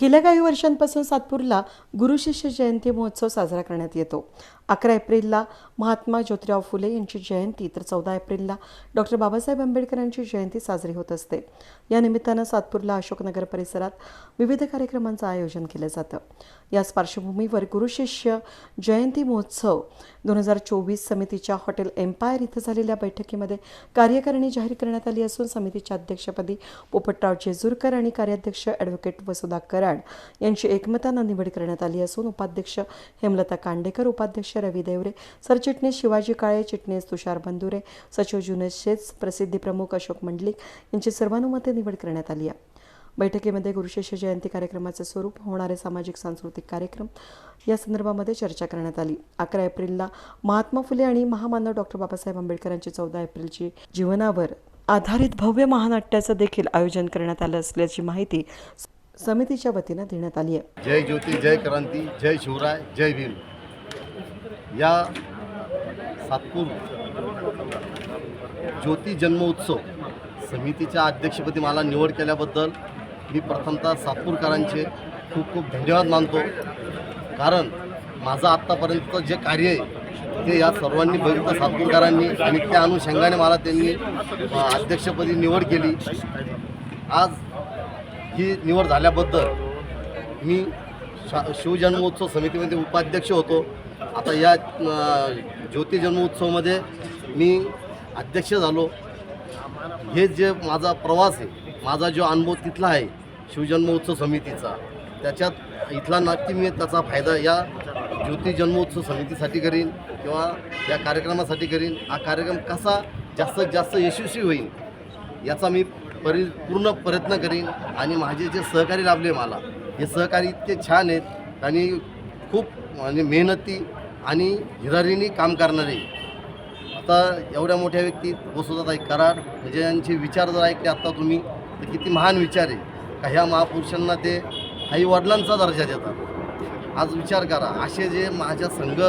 गेल्या काही वर्षांपासून सातपूरला गुरुशिष्य जयंती महोत्सव साजरा करण्यात येतो. अकरा एप्रिलला महात्मा ज्योतिराव फुले यांची जयंती तर चौदा एप्रिलला डॉक्टर बाबासाहेब आंबेडकरांची जयंती साजरी होत असते. या निमित्तानं सातपूरला अशोकनगर परिसरात विविध कार्यक्रमांचं आयोजन केलं जातं. याच पार्श्वभूमीवर गुरु शिष्य जयंती महोत्सव दोन हजार चोवीस समितीच्या हॉटेल एम्पायर इथं झालेल्या बैठकीमध्ये कार्यकारिणी जाहीर करण्यात आली असून समितीच्या अध्यक्षपदी पोपटराव जेजूरकर आणि कार्याध्यक्ष ॲडव्होकेट वसुधा कराड यांची एकमतानं निवड करण्यात आली असून उपाध्यक्ष हेमलता कांडेकर उपाध्यक्ष रवी देवरे सरचिटणीस शिवाजी काळे चिटणीस तुषार बंधुरे सचिव जुनेश शेच प्रसिद्धी प्रमुख अशोक मंडलिक यांची सर्वानुमते निवड करण्यात आली आहे. बैठकीमध्ये गुरुशिष्य जयंती कार्यक्रमाचे स्वरूप होणारे सामाजिक सांस्कृतिक कार्यक्रम या संदर्भामध्ये चर्चा करण्यात आली. अकरा एप्रिलला महात्मा फुले आणि महामानव डॉक्टर बाबासाहेब आंबेडकरांची चौदा एप्रिलची जीवनावर आधारित भव्य महानाट्याचं देखील आयोजन करण्यात आलं असल्याची माहिती समितीच्या वतीनं देण्यात आली आहे. जय ज्योती जय क्रांती जय शिवराय जय भीम. या सातपूर ज्योती जन्मोत्सव समितीच्या अध्यक्षपदी मला निवड केल्याबद्दल मी प्रथमतः सातपूरकरांचे खूप खूप धन्यवाद मानतो. कारण माझं आत्तापर्यंत जे कार्य आहे ते या सर्वांनी बघितलं सातपूरकरांनी आणि त्या अनुषंगाने मला त्यांनी अध्यक्षपदी निवड केली. आज ही निवड झाल्याबद्दल मी शा शिवजन्मोत्सव समितीमध्ये उपाध्यक्ष होतो. आता या अ, ज्योती जन्मोत्सवमध्ये मी अध्यक्ष झालो. हे जे माझा प्रवास आहे माझा जो अनुभव तिथला आहे शिवजन्मोत्सव समितीचा त्याच्यात इथला नक्की मी त्याचा फायदा या ज्योती जन्मोत्सव समितीसाठी करीन किंवा या कार्यक्रमासाठी करीन. हा कार्यक्रम कसा जास्तीत जास्त यशस्वी होईल याचा मी परि पूर्ण प्रयत्न करीन आणि माझे जे सहकारी लाभले मला हे सहकारी इतके छान आहेत आणि खूप म्हणजे मेहनती आणि हिरारीने काम करणारे. आता एवढ्या मोठ्या व्यक्ती वसुधाताई कराड म्हणजे यांचे विचार जर ऐकले आत्ता तुम्ही तर किती महान विचार आहे. का ह्या महापुरुषांना ते आई वडिलांचा दर्जा देतात. आज विचार करा असे जे माझ्या संघ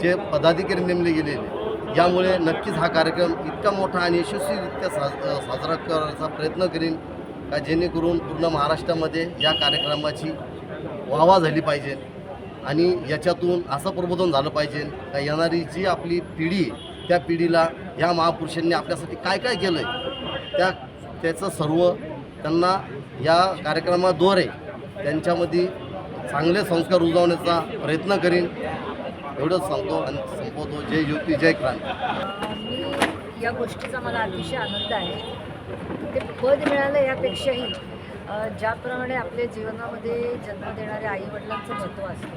जे पदाधिकारी नेमले गेलेले यामुळे नक्कीच हा कार्यक्रम इतका मोठा आणि यशस्वीरित्या साज साजरा करायचा प्रयत्न करीन. का जेणेकरून पूर्ण महाराष्ट्रामध्ये या कार्यक्रमाची वाहवा झाली पाहिजे आणि याच्यातून असं प्रबोधन झालं पाहिजे का येणारी जी आपली पिढी त्या पिढीला ह्या महापुरुषांनी आपल्यासाठी काय काय केलं आहे त्या त्याचं सर्व त्यांना या कार्यक्रमाद्वारे त्यांच्यामध्ये चांगले संस्कार रुजवण्याचा प्रयत्न करीन. एवढंच सांगतो आणि संपवतो. जय ज्योती जय क्रांती. या गोष्टीचा मला अतिशय आनंद आहे. ते पद मिळालं यापेक्षाही ज्याप्रमाणे आपल्या जीवनामध्ये जन्म देणाऱ्या आईवडिलांचं महत्त्व असतं.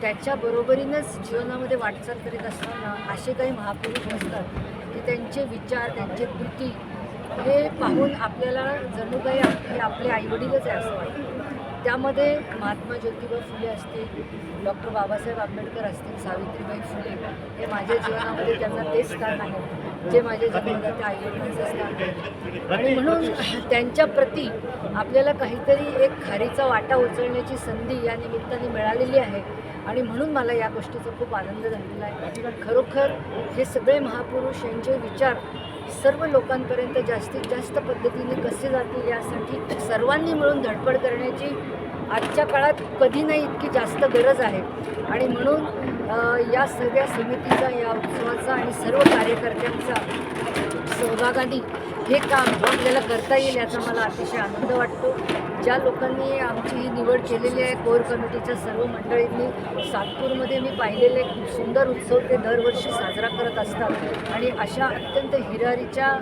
त्याच्या बरोबरीनंच जीवनामध्ये वाटचाल करीत असताना असे काही महापुरुष असतात की त्यांचे विचार त्यांचे कृती हे पाहून आपल्याला जणू काही आपले आईवडीलच आहे असं वाटतं. त्यामध्ये महात्मा ज्योतिबा फुले असतील डॉक्टर बाबासाहेब आंबेडकर असतील सावित्रीबाई फुले हे माझ्या जीवनामध्ये त्यांना ते स्थान आहे जे माझ्या जन्मदात्या आईवडिलांचं स्थान आणि म्हणून त्यांच्या प्रती आपल्याला काहीतरी एक खारीचा वाटा उचलण्याची संधी या निमित्ताने मिळालेली आहे. आणि म्हणून मला या गोष्टीचा खूप आनंद झालेला आहे. खरोखर हे सगळे महापुरुष यांचे विचार सर्व लोकांपर्यंत जास्तीत जास्त पद्धतीने कसे जातील यासाठी सर्वांनी मिळून धडपड करण्याची आजच्या काळात कधी नाही इतकी जास्त गरज आहे. आणि म्हणून या सगळ्या समितीचा या उत्सवाचा आणि सर्व कार्यकर्त्यांचा सहभागाने हे काम आपल्याला करता येईल याचा मला अतिशय आनंद वाटतो. ज्या लोकांनी आमची ही निवड केलेली आहे कोर कमिटीच्या सर्व मंडळींनी सातपूरमध्ये मी पाहिलेले खूप सुंदर उत्सव ते दरवर्षी साजरा करत असतात. आणि अशा अत्यंत हिरारीच्या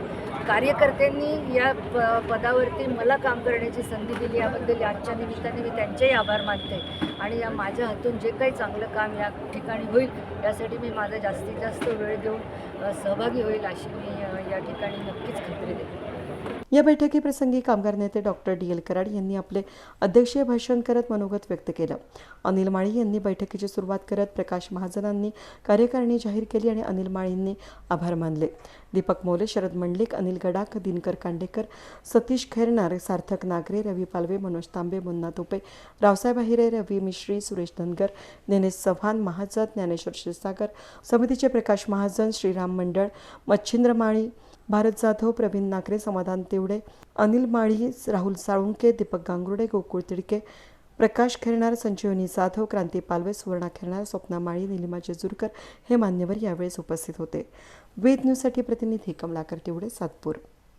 कार्यकर्त्यांनी या प पदावरती मला काम करण्याची संधी दिली याबद्दल आजच्या निमित्ताने मी त्यांचेही आभार मानते. आणि या माझ्या हातून जे काही चांगलं काम या ठिकाणी होईल यासाठी मी माझा जास्तीत जास्त वेळ देऊन सहभागी होईल अशी मी या ठिकाणी नक्कीच खात्री देते. या बैठकीप्रसंगी कामगार नेते डॉक्टर डी एल कराड यांनी आपले अध्यक्षीय भाषण करत मनोगत व्यक्त केलं. अनिल माळी यांनी बैठकीची सुरुवात करत प्रकाश महाजनांनी कार्यकारिणी जाहीर केली आणि अनिल माळींनी आभार मानले. दीपक मोले शरद मंडलिक अनिल गडाख दिनकर कांडेकर सतीश खैरनार सार्थक नागरे रवी पालवे मनोज तांबे मुन्ना तुपे रावसाहेब अहिरे रवी मिश्री सुरेश धनगर दिनेश चव्हाण महाजन ज्ञानेश्वर क्षीरसागर समितीचे प्रकाश महाजन श्रीराम मंडळ मच्छिंद्र माळी भारत जाधव प्रवीण नागरे समाधान तेवडे अनिल माळी राहुल साळुंके दीपक गांगुर्डे गोकुळ तिडके प्रकाश खेरणार संजीवनी जाधव क्रांती पालवे सुवर्णा खेरणार स्वप्ना माळी निलिमा जेजुरकर हे मान्यवर यावेळेस उपस्थित होते. वेद न्यूजसाठी प्रतिनिधी कमलाकर तिवडे सातपूर.